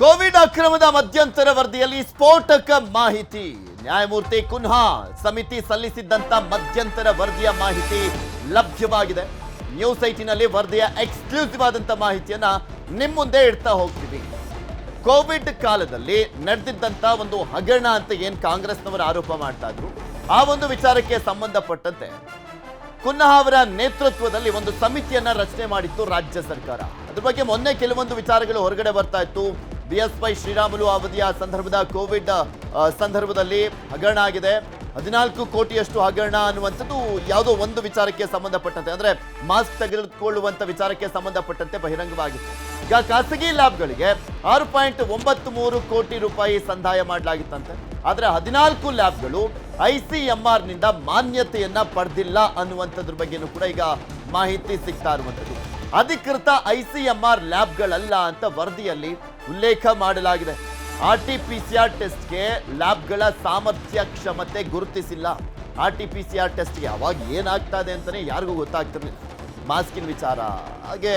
Covid ಅಕ್ರಮದ ಮಧ್ಯಂತರ ವರದಿಯಲ್ಲಿ ಸ್ಫೋಟಕ ಮಾಹಿತಿ. ನ್ಯಾಯಮೂರ್ತಿ ಕುನ್ಹಾ ಸಮಿತಿ ಸಲ್ಲಿಸಿದ್ದಂತ ಮಧ್ಯಂತರ ವರದಿಯ ಮಾಹಿತಿ ಲಭ್ಯವಾಗಿದೆ. ನ್ಯೂಸ್ ಐಟಿನಲ್ಲಿ ವರದಿಯ ಎಕ್ಸ್ಕ್ಲೂಸಿವ್ ಆದಂತ ಮಾಹಿತಿಯನ್ನ ನಿಮ್ಮ ಮುಂದೆ ಇಡ್ತಾ ಹೋಗ್ತೀವಿ. ಕೋವಿಡ್ ಕಾಲದಲ್ಲಿ ನಡೆದಿದ್ದಂತ ಒಂದು ಹಗರಣ ಅಂತ ಏನ್ ಕಾಂಗ್ರೆಸ್ನವರು ಆರೋಪ ಮಾಡ್ತಾ ಇದ್ರು? ಆ ಒಂದು ವಿಚಾರಕ್ಕೆ ಸಂಬಂಧಪಟ್ಟಂತೆ ಕುನ್ಹಾ ಅವರ ನೇತೃತ್ವದಲ್ಲಿ ಒಂದು ಸಮಿತಿಯನ್ನ ರಚನೆ ಮಾಡಿತ್ತು ರಾಜ್ಯ ಸರ್ಕಾರ. ಅದ್ರ ಬಗ್ಗೆ ಮೊನ್ನೆ ಕೆಲವೊಂದು ವಿಚಾರಗಳು ಹೊರಗಡೆ ಬರ್ತಾ ಇತ್ತು. ಬಿ ಎಸ್ ವೈ ಶ್ರೀರಾಮುಲು ಅವಧಿಯ ಸಂದರ್ಭದ ಕೋವಿಡ್ ಸಂದರ್ಭದಲ್ಲಿ ಹಗರಣ ಆಗಿದೆ. ಹದಿನಾಲ್ಕು ಕೋಟಿಯಷ್ಟು ಹಗರಣ ಅನ್ನುವಂಥದ್ದು ಯಾವುದೋ ಒಂದು ವಿಚಾರಕ್ಕೆ ಸಂಬಂಧಪಟ್ಟಂತೆ, ಅಂದ್ರೆ ಮಾಸ್ಕ್ ತೆಗೆದುಕೊಳ್ಳುವಂತ ವಿಚಾರಕ್ಕೆ ಸಂಬಂಧಪಟ್ಟಂತೆ ಬಹಿರಂಗವಾಗಿತ್ತು. ಈಗ ಖಾಸಗಿ ಲ್ಯಾಬ್ಗಳಿಗೆ ಆರು ಪಾಯಿಂಟ್ ಒಂಬತ್ತು ಮೂರು ಕೋಟಿ ರೂಪಾಯಿ ಸಂದಾಯ ಮಾಡಲಾಗಿತ್ತಂತೆ. ಆದ್ರೆ ಹದಿನಾಲ್ಕು ಲ್ಯಾಬ್ಗಳು ಐ ಸಿ ಎಂ ಆರ್ನಿಂದ ಮಾನ್ಯತೆಯನ್ನ ಪಡೆದಿಲ್ಲ ಅನ್ನುವಂಥದ್ರ ಬಗ್ಗೆನೂ ಕೂಡ ಈಗ ಮಾಹಿತಿ ಸಿಗ್ತಾ ಇರುವಂಥದ್ದು. ಅಧಿಕೃತ ಐ ಸಿ ಎಂ ಆರ್ ಲ್ಯಾಬ್ಗಳಲ್ಲ ಅಂತ ವರದಿಯಲ್ಲಿ ಉಲ್ಲೇಖ ಮಾಡಲಾಗಿದೆ. R T P C R ಟೆಸ್ಟ್ಗೆ ಲ್ಯಾಬ್ಗಳ ಸಾಮರ್ಥ್ಯ ಕ್ಷಮತೆ ಗುರುತಿಸಿಲ್ಲ. R T P C R ಟೆಸ್ಟ್ಗೆ ಅವಾಗ ಏನಾಗ್ತಾ ಇದೆ ಅಂತಲೇ ಯಾರಿಗೂ ಗೊತ್ತಾಗ್ತಿರ್ಲಿಲ್ಲ. ಮಾಸ್ಕಿನ ವಿಚಾರ, ಹಾಗೆ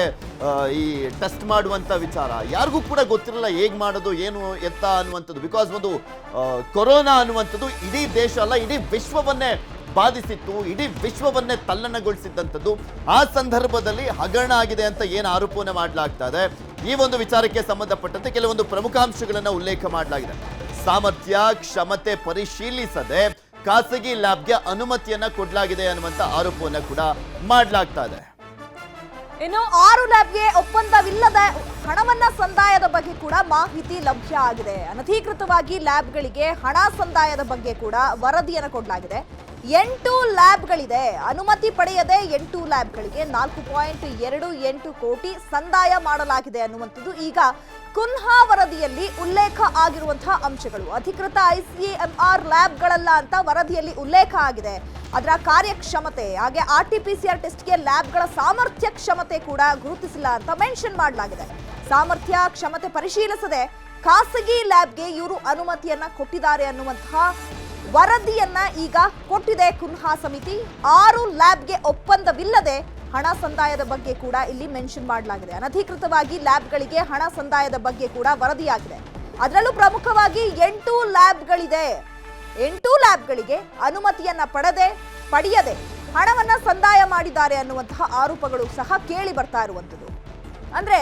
ಈ ಟೆಸ್ಟ್ ಮಾಡುವಂಥ ವಿಚಾರ, ಯಾರಿಗೂ ಕೂಡ ಗೊತ್ತಿರಲಿಲ್ಲ ಹೇಗೆ ಮಾಡೋದು, ಏನು ಎತ್ತ ಅನ್ನುವಂಥದ್ದು. ಬಿಕಾಸ್ ಒಂದು ಕೊರೋನಾ ಅನ್ನುವಂಥದ್ದು ಇಡೀ ದೇಶ ಅಲ್ಲ, ಇಡೀ ವಿಶ್ವವನ್ನೇ ಬಾಧಿಸಿತ್ತು, ಇಡೀ ವಿಶ್ವವನ್ನೇ ತಲ್ಲಣಗೊಳಿಸಿದ್ದಂಥದ್ದು. ಆ ಸಂದರ್ಭದಲ್ಲಿ ಹಗರಣ ಆಗಿದೆ ಅಂತ ಏನು ಆರೋಪನೆ ಮಾಡಲಾಗ್ತಾ ಇದೆ ಈ ಒಂದು ವಿಚಾರಕ್ಕೆ ಸಂಬಂಧಪಟ್ಟಂತೆ ಕೆಲವೊಂದು ಪ್ರಮುಖಾಂಶಗಳನ್ನು ಉಲ್ಲೇಖ ಮಾಡಲಾಗಿದೆ. ಸಾಮರ್ಥ್ಯ, ಕ್ಷಮತೆ ಪರಿಶೀಲಿಸದೆ ಖಾಸಗಿ ಲ್ಯಾಬ್ಗೆ ಅನುಮತಿಯನ್ನ ಕೊಡಲಾಗಿದೆ ಅನ್ನುವಂಥ ಆರೋಪವನ್ನ ಕೂಡ ಮಾಡಲಾಗ್ತಾ ಇದೆ. ಇನ್ನು ಆರು ಲ್ಯಾಬ್ಗೆ ಒಪ್ಪಂದವಿಲ್ಲದ ಹಣವನ್ನ ಸಂದಾಯದ ಬಗ್ಗೆ ಕೂಡ ಮಾಹಿತಿ ಲಭ್ಯ ಆಗಿದೆ. ಅನಧಿಕೃತವಾಗಿ ಲ್ಯಾಬ್ಗಳಿಗೆ ಹಣ ಸಂದಾಯದ ಬಗ್ಗೆ ಕೂಡ ವರದಿಯನ್ನು ಕೊಡಲಾಗಿದೆ. ಎಂಟು ಲ್ಯಾಬ್ಗಳಿದೆ. ಅನುಮತಿ ಪಡೆಯದೆ ಎಂಟು ಲ್ಯಾಬ್ಗಳಿಗೆ ನಾಲ್ಕು ಪಾಯಿಂಟ್ ಎರಡು ಎಂಟು ಕೋಟಿ ಸಂದಾಯ ಮಾಡಲಾಗಿದೆ ಅನ್ನುವಂಥದ್ದು ಈಗ ಕುನ್ಹಾ ವರದಿಯಲ್ಲಿ ಉಲ್ಲೇಖ ಆಗಿರುವಂತಹ ಅಂಶಗಳು. ಅಧಿಕೃತ ಐಸಿಎಂಆರ್ ಲ್ಯಾಬ್ಗಳಲ್ಲ ಅಂತ ವರದಿಯಲ್ಲಿ ಉಲ್ಲೇಖ ಆಗಿದೆ. ಅದರ ಕಾರ್ಯಕ್ಷಮತೆ, ಹಾಗೆ R T P C R ಟೆಸ್ಟ್ಗೆ ಲ್ಯಾಬ್ಗಳ ಸಾಮರ್ಥ್ಯ ಕ್ಷಮತೆ ಕೂಡ ಗುರುತಿಸಿಲ್ಲ ಅಂತ ಮೆನ್ಷನ್ ಮಾಡಲಾಗಿದೆ. ಸಾಮರ್ಥ್ಯ ಕ್ಷಮತೆ ಪರಿಶೀಲಿಸದೆ ಖಾಸಗಿ ಲ್ಯಾಬ್ಗೆ ಇವರು ಅನುಮತಿಯನ್ನ ಕೊಟ್ಟಿದ್ದಾರೆ ಅನ್ನುವಂತಹ ವರದಿಯನ್ನ ಈಗ ಕೊಟ್ಟಿದೆ ಕುನ್ಹಾ ಸಮಿತಿ. ಆರು ಲ್ಯಾಬ್ಗೆ ಒಪ್ಪಂದವಿಲ್ಲದೆ ಹಣ ಸಂದಾಯದ ಬಗ್ಗೆ ಕೂಡ ಇಲ್ಲಿ ಮೆನ್ಷನ್ ಮಾಡಲಾಗಿದೆ. ಅನಧಿಕೃತವಾಗಿ ಲ್ಯಾಬ್ಗಳಿಗೆ ಹಣ ಸಂದಾಯದ ಬಗ್ಗೆ ಕೂಡ ವರದಿಯಾಗಿದೆ. ಅದರಲ್ಲೂ ಪ್ರಮುಖವಾಗಿ ಎಂಟು ಲ್ಯಾಬ್ಗಳಿದೆ. ಎಂಟು ಲ್ಯಾಬ್ಗಳಿಗೆ ಅನುಮತಿಯನ್ನ ಪಡೆದೆ, ಪಡೆಯದೆ ಹಣವನ್ನ ಸಂದಾಯ ಮಾಡಿದ್ದಾರೆ ಅನ್ನುವಂತಹ ಆರೋಪಗಳು ಸಹ ಕೇಳಿ ಬರ್ತಾ ಇರುವಂಥದ್ದು. ಅಂದ್ರೆ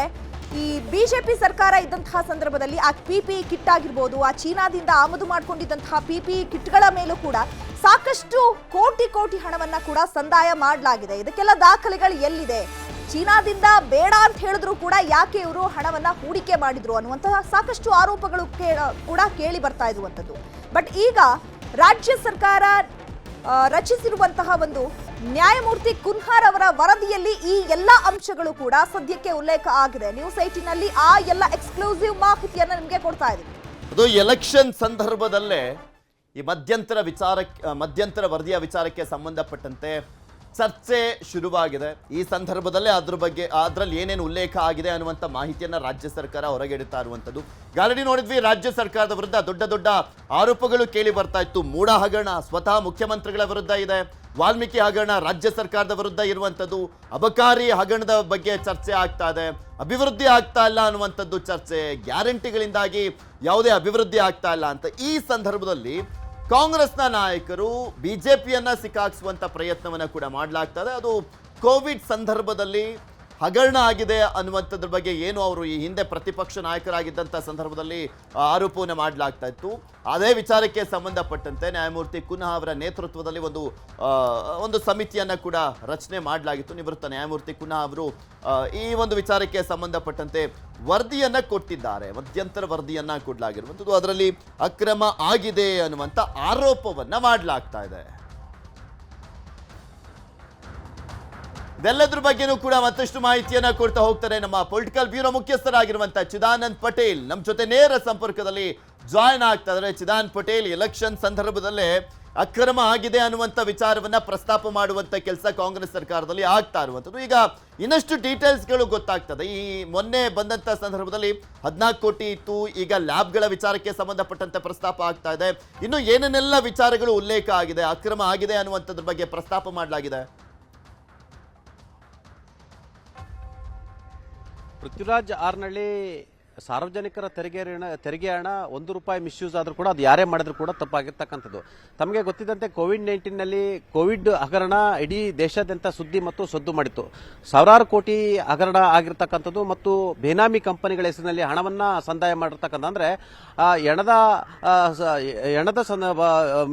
ಈ ಬಿಜೆಪಿ ಸರ್ಕಾರ ಇದ್ದಂತಹ ಸಂದರ್ಭದಲ್ಲಿ ಆ ಪಿ ಕಿಟ್ ಆಗಿರ್ಬೋದು, ಆ ಚೀನಾದಿಂದ ಆಮದು ಮಾಡಿಕೊಂಡಿದ್ದಂತಹ ಪಿ ಕಿಟ್ಗಳ ಮೇಲೂ ಕೂಡ ಸಾಕಷ್ಟು ಕೋಟಿ ಕೋಟಿ ಹಣವನ್ನ ಕೂಡ ಸಂದಾಯ ಮಾಡಲಾಗಿದೆ. ಇದಕ್ಕೆಲ್ಲ ದಾಖಲೆಗಳು ಎಲ್ಲಿದೆ? ಚೀನಾದಿಂದ ಬೇಡ ಅಂತ ಹೇಳಿದ್ರು ಕೂಡ ಯಾಕೆ ಇವರು ಹಣವನ್ನ ಹೂಡಿಕೆ ಮಾಡಿದ್ರು ಅನ್ನುವಂತಹ ಸಾಕಷ್ಟು ಆರೋಪಗಳು ಕೂಡ ಕೇಳಿ ಬರ್ತಾ ಇರುವಂಥದ್ದು. ಬಟ್ ಈಗ ರಾಜ್ಯ ಸರ್ಕಾರ ರಚಿಸಿರುವಂತಹ ಒಂದು ನ್ಯಾಯಮೂರ್ತಿ ಕುನ್ಹಾರ್ ಅವರ ವರದಿಯಲ್ಲಿ ಈ ಎಲ್ಲ ಅಂಶಗಳು ಕೂಡ ಸದ್ಯಕ್ಕೆ ಉಲ್ಲೇಖ ಆಗಿದೆ. ನ್ಯೂಸ್ ಐಟಿನಲ್ಲಿ ಆ ಎಲ್ಲ ಎಕ್ಸ್ಕ್ಲೂಸಿವ್ ಮಾಹಿತಿಯನ್ನು ನಿಮಗೆ ಕೊಡ್ತಾ ಇದ್ದೀವಿ ಅದು ಎಲೆಕ್ಷನ್ ಸಂದರ್ಭದಲ್ಲೇ ಈ ಮಧ್ಯಂತರ ವಿಚಾರಕ್ಕೆ ಮಧ್ಯಂತರ ವರದಿಯ ವಿಚಾರಕ್ಕೆ ಸಂಬಂಧಪಟ್ಟಂತೆ ಚರ್ಚೆ ಶುರುವಾಗಿದೆ. ಈ ಸಂದರ್ಭದಲ್ಲೇ ಅದ್ರ ಬಗ್ಗೆ, ಅದರಲ್ಲಿ ಏನೇನು ಉಲ್ಲೇಖ ಆಗಿದೆ ಅನ್ನುವಂಥ ಮಾಹಿತಿಯನ್ನ ರಾಜ್ಯ ಸರ್ಕಾರ ಹೊರಗೆಡುತ್ತಾ ಇರುವಂಥದ್ದು. ಗಾಲಡಿ ನೋಡಿದ್ವಿ, ರಾಜ್ಯ ಸರ್ಕಾರದ ವಿರುದ್ಧ ದೊಡ್ಡ ದೊಡ್ಡ ಆರೋಪಗಳು ಕೇಳಿ ಬರ್ತಾ ಇತ್ತು. ಮೂಡ ಹಗರಣ, ಸ್ವತಃ ಮುಖ್ಯಮಂತ್ರಿಗಳ ವಿರುದ್ಧ ಇದೆ. ವಾಲ್ಮೀಕಿ ಹಗರಣ, ರಾಜ್ಯ ಸರ್ಕಾರದ ವಿರುದ್ಧ ಇರುವಂಥದ್ದು. ಅಬಕಾರಿ ಹಗರಣದ ಬಗ್ಗೆ ಚರ್ಚೆ ಆಗ್ತಾ ಇದೆ. ಅಭಿವೃದ್ಧಿ ಆಗ್ತಾ ಇಲ್ಲ ಅನ್ನುವಂಥದ್ದು ಚರ್ಚೆ. ಗ್ಯಾರಂಟಿಗಳಿಂದಾಗಿ ಯಾವುದೇ ಅಭಿವೃದ್ಧಿ ಆಗ್ತಾ ಇಲ್ಲ ಅಂತ. ಈ ಸಂದರ್ಭದಲ್ಲಿ ಕಾಂಗ್ರೆಸ್ನ ನಾಯಕರು ಬಿಜೆಪಿಯನ್ನ ಸಿಕ್ಕಾಕ್ಸುವಂತ ಪ್ರಯತ್ನವನ್ನ ಕೂಡ ಮಾಡಲಾಗ್ತದೆ. ಅದು ಕೋವಿಡ್ ಸಂದರ್ಭದಲ್ಲಿ ಹಗರಣ ಆಗಿದೆ ಅನ್ನುವಂಥದ್ರ ಬಗ್ಗೆ ಏನು ಅವರು ಈ ಹಿಂದೆ ಪ್ರತಿಪಕ್ಷ ನಾಯಕರಾಗಿದ್ದಂಥ ಸಂದರ್ಭದಲ್ಲಿ ಆರೋಪವನ್ನು ಮಾಡಲಾಗ್ತಾ ಇತ್ತು. ಅದೇ ವಿಚಾರಕ್ಕೆ ಸಂಬಂಧಪಟ್ಟಂತೆ ನ್ಯಾಯಮೂರ್ತಿ ಕುನ್ಹಾ ಅವರ ನೇತೃತ್ವದಲ್ಲಿ ಒಂದು ಒಂದು ಸಮಿತಿಯನ್ನು ಕೂಡ ರಚನೆ ಮಾಡಲಾಗಿತ್ತು. ನಿವೃತ್ತ ನ್ಯಾಯಮೂರ್ತಿ ಕುನ್ಹಾ ಅವರು ಈ ಒಂದು ವಿಚಾರಕ್ಕೆ ಸಂಬಂಧಪಟ್ಟಂತೆ ವರದಿಯನ್ನು ಕೊಟ್ಟಿದ್ದಾರೆ. ಮಧ್ಯಂತರ ವರದಿಯನ್ನು ಕೊಡಲಾಗಿರುವಂಥದ್ದು. ಅದರಲ್ಲಿ ಅಕ್ರಮ ಆಗಿದೆ ಅನ್ನುವಂಥ ಆರೋಪವನ್ನು ಮಾಡಲಾಗ್ತಾ ಇದೆ. ಇದೆಲ್ಲದ್ರ ಬಗ್ಗೆನೂ ಕೂಡ ಮತ್ತಷ್ಟು ಮಾಹಿತಿಯನ್ನ ಕೊಡ್ತಾ ಹೋಗ್ತಾರೆ ನಮ್ಮ ಪೊಲಿಟಿಕಲ್ ಬ್ಯೂರೋ ಮುಖ್ಯಸ್ಥರಾಗಿರುವಂತ ಚಿದಾನಂದ್ ಪಟೇಲ್. ನಮ್ಮ ಜೊತೆ ನೇರ ಸಂಪರ್ಕದಲ್ಲಿ ಜಾಯ್ನ್ ಆಗ್ತಾ ಇದ್ದಾರೆ. ಚಿದಾನಂದ್ ಪಟೇಲ್ ಎಲೆಕ್ಷನ್ ಸಂದರ್ಭದಲ್ಲೇ ಅಕ್ರಮ ಆಗಿದೆ ಅನ್ನುವಂಥ ವಿಚಾರವನ್ನ ಪ್ರಸ್ತಾಪ ಮಾಡುವಂತ ಕೆಲಸ ಕಾಂಗ್ರೆಸ್ ಸರ್ಕಾರದಲ್ಲಿ ಆಗ್ತಾ ಇರುವಂಥದ್ದು. ಈಗ ಇನ್ನಷ್ಟು ಡೀಟೇಲ್ಸ್ಗಳು ಗೊತ್ತಾಗ್ತದೆ. ಈ ಮೊನ್ನೆ ಬಂದಂತ ಸಂದರ್ಭದಲ್ಲಿ ಹದಿನಾಲ್ಕು ಕೋಟಿ ಇತ್ತು. ಈಗ ಲ್ಯಾಬ್ಗಳ ವಿಚಾರಕ್ಕೆ ಸಂಬಂಧಪಟ್ಟಂತೆ ಪ್ರಸ್ತಾಪ ಆಗ್ತಾ ಇದೆ. ಇನ್ನು ಏನೇನೆಲ್ಲ ವಿಚಾರಗಳು ಉಲ್ಲೇಖ ಆಗಿದೆ, ಅಕ್ರಮ ಆಗಿದೆ ಅನ್ನುವಂಥದ್ರ ಬಗ್ಗೆ ಪ್ರಸ್ತಾಪ ಮಾಡಲಾಗಿದೆ? ಪೃಥ್ವಿರಾಜ್ ಆರ್ನಳ್ಳಿ ಸಾರ್ವಜನಿಕರ ತೆರಿಗೆ ಹಣ ತೆರಿಗೆ ಹಣ ಒಂದು ರೂಪಾಯಿ ಮಿಸ್ಯೂಸ್ ಆದರೂ ಕೂಡ ಅದು ಯಾರೇ ಮಾಡಿದ್ರು ಕೂಡ ತಪ್ಪಾಗಿರ್ತಕ್ಕಂಥದ್ದು. ತಮಗೆ ಗೊತ್ತಿದ್ದಂತೆ ಕೋವಿಡ್ ನೈನ್ಟೀನ್ನಲ್ಲಿ ಕೋವಿಡ್ ಹಗರಣ ಇಡೀ ದೇಶಾದ್ಯಂತ ಸುದ್ದಿ ಮತ್ತು ಸದ್ದು ಮಾಡಿತ್ತು. ಸಾವಿರಾರು ಕೋಟಿ ಹಗರಣ ಆಗಿರ್ತಕ್ಕಂಥದ್ದು ಮತ್ತು ಬೇನಾಮಿ ಕಂಪನಿಗಳ ಹೆಸರಿನಲ್ಲಿ ಹಣವನ್ನು ಸಂದಾಯ ಮಾಡಿರ್ತಕ್ಕಂಥ ಅಂದರೆ ಎಣದ ಎಣದ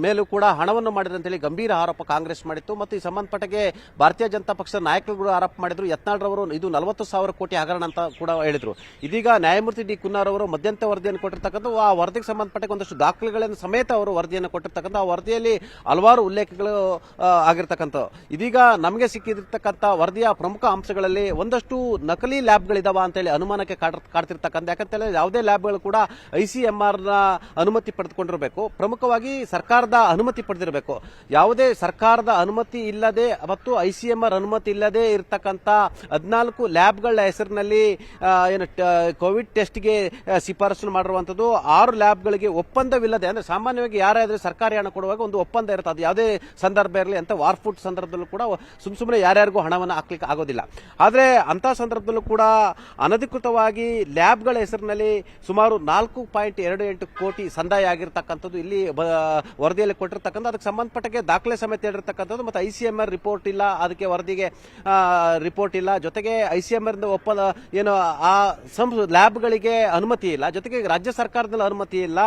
ಮೇಲೂ ಕೂಡ ಹಣವನ್ನು ಮಾಡಿದ್ರು ಅಂತೇಳಿ ಗಂಭೀರ ಆರೋಪ ಕಾಂಗ್ರೆಸ್ ಮಾಡಿತ್ತು. ಮತ್ತು ಈ ಸಂಬಂಧಪಟ್ಟಗೆ ಭಾರತೀಯ ಜನತಾ ಪಕ್ಷದ ನಾಯಕರುಗಳು ಆರೋಪ ಮಾಡಿದ್ರು. ಯತ್ನಾಳ್ರವರು ಇದು ನಲವತ್ತು ಸಾವಿರ ಕೋಟಿ ಹಗರಣ ಅಂತ ಕೂಡ ಹೇಳಿದರು. ಇದೀಗ ನ್ಯಾಯಮೂರ್ತಿ ಡಿ ಕುನ್ನಾರ್ ಅವರು ಮಧ್ಯಂತ ವರದಿಯನ್ನು ಕೊಟ್ಟಿರ್ತಕ್ಕಂಥ ಆ ವರದಿಗೆ ಸಂಬಂಧಪಟ್ಟ ಒಂದಷ್ಟು ದಾಖಲೆಗಳನ್ನು ಸಮೇತ ಅವರು ವರದಿಯನ್ನು ಕೊಟ್ಟಿರ್ತಕ್ಕಂಥ, ಆ ವರದಿಯಲ್ಲಿ ಹಲವಾರು ಉಲ್ಲೇಖಗಳು ಆಗಿರ್ತಕ್ಕಂಥವು ಆಗಿರ್ತಕ್ಕಂಥ ಇದೀಗ ನಮಗೆ ಸಿಕ್ಕಿರ್ತಕ್ಕಂಥ ವರದಿಯ ಪ್ರಮುಖ ಅಂಶಗಳಲ್ಲಿ ಒಂದಷ್ಟು ನಕಲಿ ಲ್ಯಾಬ್ಗಳಿದಾವ ಅಂತೇಳಿ ಅನುಮಾನಕ್ಕೆ ಕಾಡ್- ಕಾಡ್ತಿರ್ತಕ್ಕಂಥ ಯಾಕಂತೇಳಿ ಯಾವುದೇ ಲ್ಯಾಬ್ಗಳು ಕೂಡ ಐಸಿಎಂಆರ್ನ ಅನುಮತಿ ಪಡೆದುಕೊಂಡಿರಬೇಕು. ಪ್ರಮುಖವಾಗಿ ಸರ್ಕಾರದ ಅನುಮತಿ ಪಡೆದಿರಬೇಕು. ಯಾವುದೇ ಸರ್ಕಾರದ ಅನುಮತಿ ಇಲ್ಲದೆ ಮತ್ತು ಐಸಿಎಂಆರ್ ಅನುಮತಿ ಇಲ್ಲದೆ ಇರತಕ್ಕಂಥ ಹದಿನಾಲ್ಕು ಲ್ಯಾಬ್ಗಳ ಹೆಸರಿನಲ್ಲಿ ಏನು ಕೋವಿಡ್ ಕೋವಿಡ್ ಟೆಸ್ಟ್ಗೆ ಶಿಫಾರಸು ಮಾಡಿರುವಂತದ್ದು ಆರು ಲ್ಯಾಬ್ಗಳಿಗೆ ಒಪ್ಪಂದವಿಲ್ಲದೆ, ಅಂದ್ರೆ ಸಾಮಾನ್ಯವಾಗಿ ಯಾರಾದ್ರೂ ಸರ್ಕಾರಿ ಹಣ ಕೊಡುವಾಗ ಒಂದು ಒಪ್ಪಂದ ಇರುತ್ತೆ. ಅದು ಯಾವುದೇ ಸಂದರ್ಭ ಇರಲಿ ಅಂತ ವಾರ್ ಫುಡ್ ಸಂದರ್ಭದಲ್ಲೂ ಕೂಡ ಸುಮ್ ಸುಮ್ಮನೆ ಯಾರ್ಯಾರಿಗೂ ಹಣವನ್ನು ಹಾಕ್ಲಿಕ್ಕೆ ಆಗೋದಿಲ್ಲ. ಆದ್ರೆ ಅಂತ ಸಂದರ್ಭದಲ್ಲೂ ಕೂಡ ಅನಧಿಕೃತವಾಗಿ ಲ್ಯಾಬ್ಗಳ ಹೆಸರಿನಲ್ಲಿ ಸುಮಾರು ನಾಲ್ಕು ಪಾಯಿಂಟ್ ಎರಡು ಎಂಟು ಕೋಟಿ ಸಂದಾಯ ಆಗಿರ್ತಕ್ಕಂಥದ್ದು ಇಲ್ಲಿ ವರದಿಯಲ್ಲಿ ಕೊಟ್ಟಿರ್ತಕ್ಕಂಥ, ಅದಕ್ಕೆ ಸಂಬಂಧಪಟ್ಟಕ್ಕೆ ದಾಖಲೆ ಸಮೇತ ಹೇಳಿರ್ತಕ್ಕಂಥದ್ದು ಮತ್ತು I C M R report ಇಲ್ಲ, ಅದಕ್ಕೆ ವರದಿಗೆ ರಿಪೋರ್ಟ್ ಇಲ್ಲ. ಜೊತೆಗೆ ಐ ಸಿ ಎಂ ಆರ್ ಒಪ್ಪಂದ, ಏನು, ಆ ಸಂಸ್ ಲ್ಯಾಬ್ಗಳಿಗೆ ಅನುಮತಿ ಇಲ್ಲ. ಜೊತೆಗೆ ರಾಜ್ಯ ಸರ್ಕಾರದಲ್ಲಿ ಅನುಮತಿ ಇಲ್ಲ.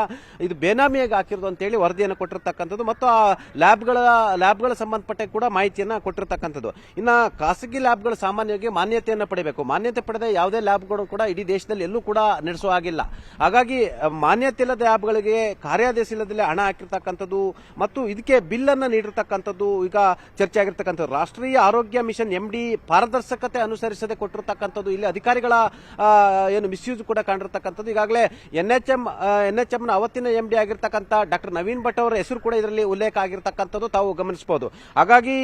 ಇದು ಬೇನಾಮಿಯಾಗಿ ಹಾಕಿರೋದು ಅಂತೇಳಿ ವರದಿಯನ್ನು ಕೊಟ್ಟಿರ್ತಕ್ಕಂಥದ್ದು ಮತ್ತು ಆ ಲ್ಯಾಬ್ಗಳ ಲ್ಯಾಬ್ಗಳ ಸಂಬಂಧಪಟ್ಟ ಕೂಡ ಮಾಹಿತಿಯನ್ನ ಕೊಟ್ಟಿರ್ತಕ್ಕಂಥದ್ದು. ಇನ್ನು ಖಾಸಗಿ ಲ್ಯಾಬ್ಗಳು ಸಾಮಾನ್ಯವಾಗಿ ಮಾನ್ಯತೆಯನ್ನು ಪಡೆಯಬೇಕು. ಮಾನ್ಯತೆ ಪಡೆದ ಯಾವುದೇ ಲ್ಯಾಬ್ಗಳು ಕೂಡ ಇಡೀ ದೇಶದಲ್ಲಿ ಎಲ್ಲೂ ಕೂಡ ನಡೆಸುವ ಆಗಿಲ್ಲ ಹಾಗಾಗಿ, ಮಾನ್ಯತೆ ಇಲ್ಲದ ಲ್ಯಾಬ್ಗಳಿಗೆ ಕಾರ್ಯಾದೇಶ ಇಲ್ಲದಲ್ಲೇ ಹಣ ಹಾಕಿರ್ತಕ್ಕಂಥದ್ದು ಮತ್ತು ಇದಕ್ಕೆ ಬಿಲ್ ಅನ್ನ ನೀಡಿರ್ತಕ್ಕಂಥದ್ದು ಈಗ ಚರ್ಚೆ ಆಗಿರ್ತಕ್ಕಂಥದ್ದು. ರಾಷ್ಟ್ರೀಯ ಆರೋಗ್ಯ ಮಿಷನ್ ಎಂಡಿ ಪಾರದರ್ಶಕತೆ ಅನುಸರಿಸದೆ ಕೊಟ್ಟಿರ್ತಕ್ಕಂಥದ್ದು. ಇಲ್ಲಿ ಅಧಿಕಾರಿಗಳ ಏನು ಮಿಸ್ಯೂಸ್ ಕೂಡ ಕಾಣಿರ್ತಕ್ಕಂಥದ್ದು ಈಗಾಗಲೇ ಎನ್ ಎಚ್ ಎಂ ಎನ್ ಎಚ್ನ ಅವತ್ತಿನ ಎಂ ಡಿ ಆಗಿರ್ತಕ್ಕಂಥ ಡಾಕ್ಟರ್ ನವೀನ್ ಭಟ್ ಅವರ ಹೆಸರು ಕೂಡ ಇದರಲ್ಲಿ ಉಲ್ಲೇಖ ಆಗಿರ್ತಕ್ಕಂಥದ್ದು ತಾವು ಗಮನಿಸಬಹುದು ಹಾಗಾಗಿ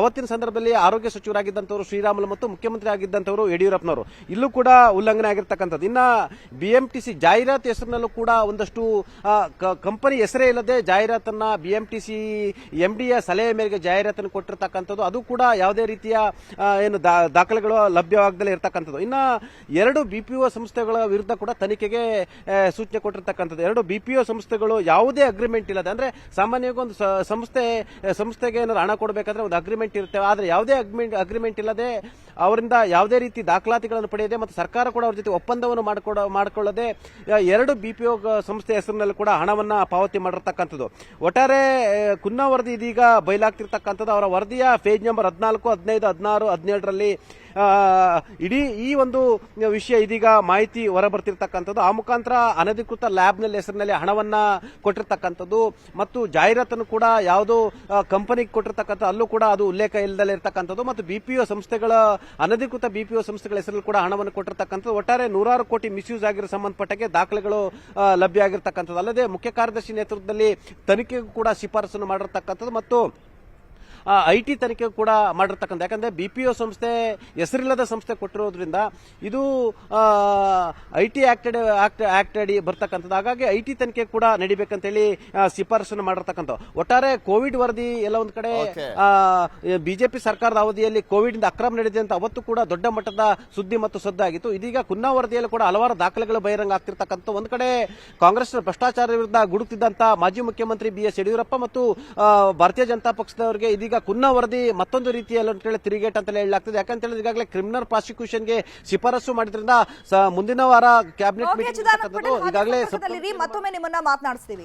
ಅವತ್ತಿನ ಸಂದರ್ಭದಲ್ಲಿ ಆರೋಗ್ಯ ಸಚಿವರಾಗಿದ್ದಂಥವರು ಶ್ರೀರಾಮುಲು ಮತ್ತು ಮುಖ್ಯಮಂತ್ರಿ ಆಗಿದ್ದಂಥವರು ಯಡಿಯೂರಪ್ಪನವರು. ಇಲ್ಲೂ ಕೂಡ ಉಲ್ಲಂಘನೆ ಆಗಿರ್ತಕ್ಕಂಥದ್ದು. ಇನ್ನ ಬಿಎಂಟಿಸಿ ಜಾಹೀರಾತು ಹೆಸರಿನಲ್ಲೂ ಕೂಡ ಒಂದಷ್ಟು ಕಂಪನಿ ಹೆಸರೇ ಇಲ್ಲದೆ ಜಾಹೀರಾತನ್ನ ಬಿಎಂಟಿಸಿ ಎಂ ಡಿಯ ಸಲಹೆ ಮೇರೆಗೆ ಜಾಹೀರಾತನ್ನು ಕೊಟ್ಟಿರ್ತಕ್ಕಂಥದ್ದು. ಅದು ಕೂಡ ಯಾವುದೇ ರೀತಿಯ ಏನು ದಾಖಲೆಗಳು ಲಭ್ಯವಾಗದಲ್ಲೇ ಇರತಕ್ಕಂಥದ್ದು. ಇನ್ನ ಎರಡು ಬಿಪಿಒ ಸಂಸ್ಥೆಗಳ ವಿರುದ್ಧ ಕೂಡ ತನಿಖೆಗೆ ಸೂಚನೆ ಕೊಟ್ಟಿರ್ತಕ್ಕಂಥದ್ದು. ಎರಡು ಬಿಪಿಒ ಸಂಸ್ಥೆಗಳು ಯಾವುದೇ ಅಗ್ರಿಮೆಂಟ್ ಇಲ್ಲದೆ, ಅಂದ್ರೆ ಸಾಮಾನ್ಯವಾಗಿ ಒಂದು ಸಂಸ್ಥೆ ಸಂಸ್ಥೆಗೆ ಏನಾದ್ರು ಹಣ ಕೊಡಬೇಕಾದ್ರೆ ಒಂದು ಅಗ್ರಿಮೆಂಟ್ ಇರುತ್ತೆ. ಆದ್ರೆ ಯಾವುದೇ ಅಗ್ರಿಮೆಂಟ್ ಇಲ್ಲದೆ ಅವರಿಂದ ಯಾವುದೇ ರೀತಿ ದಾಖಲಾತಿಗಳನ್ನು ಪಡೆಯದೆ ಮತ್ತು ಸರ್ಕಾರ ಕೂಡ ಅವ್ರ ಜೊತೆ ಒಪ್ಪಂದವನ್ನು ಮಾಡಿಕೊಡ, ಮಾಡಿಕೊಳ್ಳದೆ ಎರಡು ಬಿಪಿಒ ಸಂಸ್ಥೆ ಹೆಸರಿನಲ್ಲಿ ಕೂಡ ಹಣವನ್ನು ಪಾವತಿ ಮಾಡಿರ್ತಕ್ಕಂಥದ್ದು. ಒಟ್ಟಾರೆ ಕುನ್ನ ವರದಿ ಇದೀಗ ಬಯಲಾಗ್ತಿರ್ತಕ್ಕಂಥದ್ದು. ಅವರ ವರದಿಯ ಫೇಜ್ ನಂಬರ್ ಹದಿನಾಲ್ಕು, ಹದಿನೈದು, ಹದಿನಾರು, ಹದಿನೇಳರಲ್ಲಿ ಇಡೀ ಈ ಒಂದು ವಿಷಯ ಇದೀಗ ಮಾಹಿತಿ ಹೊರಬರ್ತಿರ್ತಕ್ಕಂಥದ್ದು. ಆ ಮುಖಾಂತರ ಅನಧಿಕೃತ ಲ್ಯಾಬ್ನಲ್ಲಿ ಹೆಸರಿನಲ್ಲಿ ಹಣವನ್ನ ಕೊಟ್ಟಿರ್ತಕ್ಕಂಥದ್ದು ಮತ್ತು ಜಾಹೀರಾತನ್ನು ಕೂಡ ಯಾವುದೋ ಕಂಪನಿಗೆ ಕೊಟ್ಟಿರ್ತಕ್ಕಂಥ, ಅಲ್ಲೂ ಕೂಡ ಅದು ಉಲ್ಲೇಖ ಇಲ್ಲದಲ್ಲೇ ಇರ್ತಕ್ಕಂಥದ್ದು. ಮತ್ತು ಬಿಪಿಒ ಸಂಸ್ಥೆಗಳ ಅನಧಿಕೃತ ಬಿಪಿಒ ಸಂಸ್ಥೆಗಳ ಹೆಸರಲ್ಲಿ ಕೂಡ ಹಣವನ್ನು ಕೊಟ್ಟಿರ್ತಕ್ಕಂಥದ್ದು. ಒಟ್ಟಾರೆ ನೂರಾರು ಕೋಟಿ ಮಿಸ್ಯೂಸ್ ಆಗಿರೋ ಸಂಬಂಧಪಟ್ಟಕ್ಕೆ ದಾಖಲೆಗಳು ಲಭ್ಯ ಆಗಿರ್ತಕ್ಕಂಥದ್ದು. ಅಲ್ಲದೆ ಮುಖ್ಯ ಕಾರ್ಯದರ್ಶಿ ನೇತೃತ್ವದಲ್ಲಿ ತನಿಖೆಗೂ ಕೂಡ ಶಿಫಾರಸನ್ನು ಮಾಡಿರತಕ್ಕಂಥದ್ದು. ಮತ್ತು ಐ ಟಿ ತನಿಖೆ ಕೂಡ ಮಾಡಿರ್ತಕ್ಕಂಥ ಯಾಕಂದ್ರೆ ಬಿಪಿಒ ಸಂಸ್ಥೆ ಹೆಸರಿಲ್ಲದ ಸಂಸ್ಥೆ ಕೊಟ್ಟಿರೋದ್ರಿಂದ ಇದು I T acted act act ಅಡಿ ಬರ್ತಕ್ಕಂಥದ್ದು. ಹಾಗಾಗಿ ಐ ಟಿ ತನಿಖೆ ಕೂಡ ನಡಿಬೇಕಂತೇಳಿ ಹೇಳಿ ಶಿಫಾರಸನ್ನು ಮಾಡಿರ್ತಕ್ಕಂಥ ಒಟ್ಟಾರೆ ಕೋವಿಡ್ ವರದಿ ಎಲ್ಲ ಒಂದ್ ಕಡೆ. ಬಿಜೆಪಿ ಸರ್ಕಾರದ ಅವಧಿಯಲ್ಲಿ ಕೋವಿಡ್ ಇಂದ ಅಕ್ರಮ ನಡೆದಿದೆ ಅಂತ ಅವತ್ತು ಕೂಡ ದೊಡ್ಡ ಮಟ್ಟದ ಸುದ್ದಿ ಮತ್ತು ಸದ್ದಾಗಿತ್ತು ಇದೀಗ ಕುನ್ನಾ ವರದಿಯಲ್ಲಿ ಕೂಡ ಹಲವಾರು ದಾಖಲೆಗಳು ಬಹಿರಂಗ ಆಗ್ತಿರ್ತಕ್ಕಂಥ ಒಂದ್ ಕಡೆ ಕಾಂಗ್ರೆಸ್ ಭ್ರಷ್ಟಾಚಾರ ವಿರುದ್ಧ ಗುಡುತ್ತಿದ್ದಂತ ಮಾಜಿ ಮುಖ್ಯಮಂತ್ರಿ ಬಿ ಎಸ್ ಯಡಿಯೂರಪ್ಪ ಮತ್ತು ಭಾರತೀಯ ಜನತಾ ಪಕ್ಷದವರಿಗೆ ಇದೀಗ ಕುನ್ನಾ ವರದಿ ಮತ್ತೊಂದು ರೀತಿಯಲ್ಲಿ ಅಂತ ಕಡೆ ತಿರುಗೇಟ್ ಅಂತ ಹೇಳಲಾಗ್ತದೆ ಯಾಕಂತ ಹೇಳಿದ್ರೆ ಈಗಾಗಲೇ ಕ್ರಿಮಿನಲ್ ಪ್ರಾಸಿಕ್ಯೂಷನ್ಗೆ ಶಿಫಾರಸು ಮಾಡಿದ್ರಿಂದ ಮುಂದಿನ ವಾರ ಕ್ಯಾಬಿನೆಟ್ ಮೀಟಿಂಗ್ ಈಗಾಗಲೇ. ಮತ್ತೊಮ್ಮೆ ನಿಮ್ಮನ್ನ ಮಾತನಾಡಿಸ್ತೀವಿ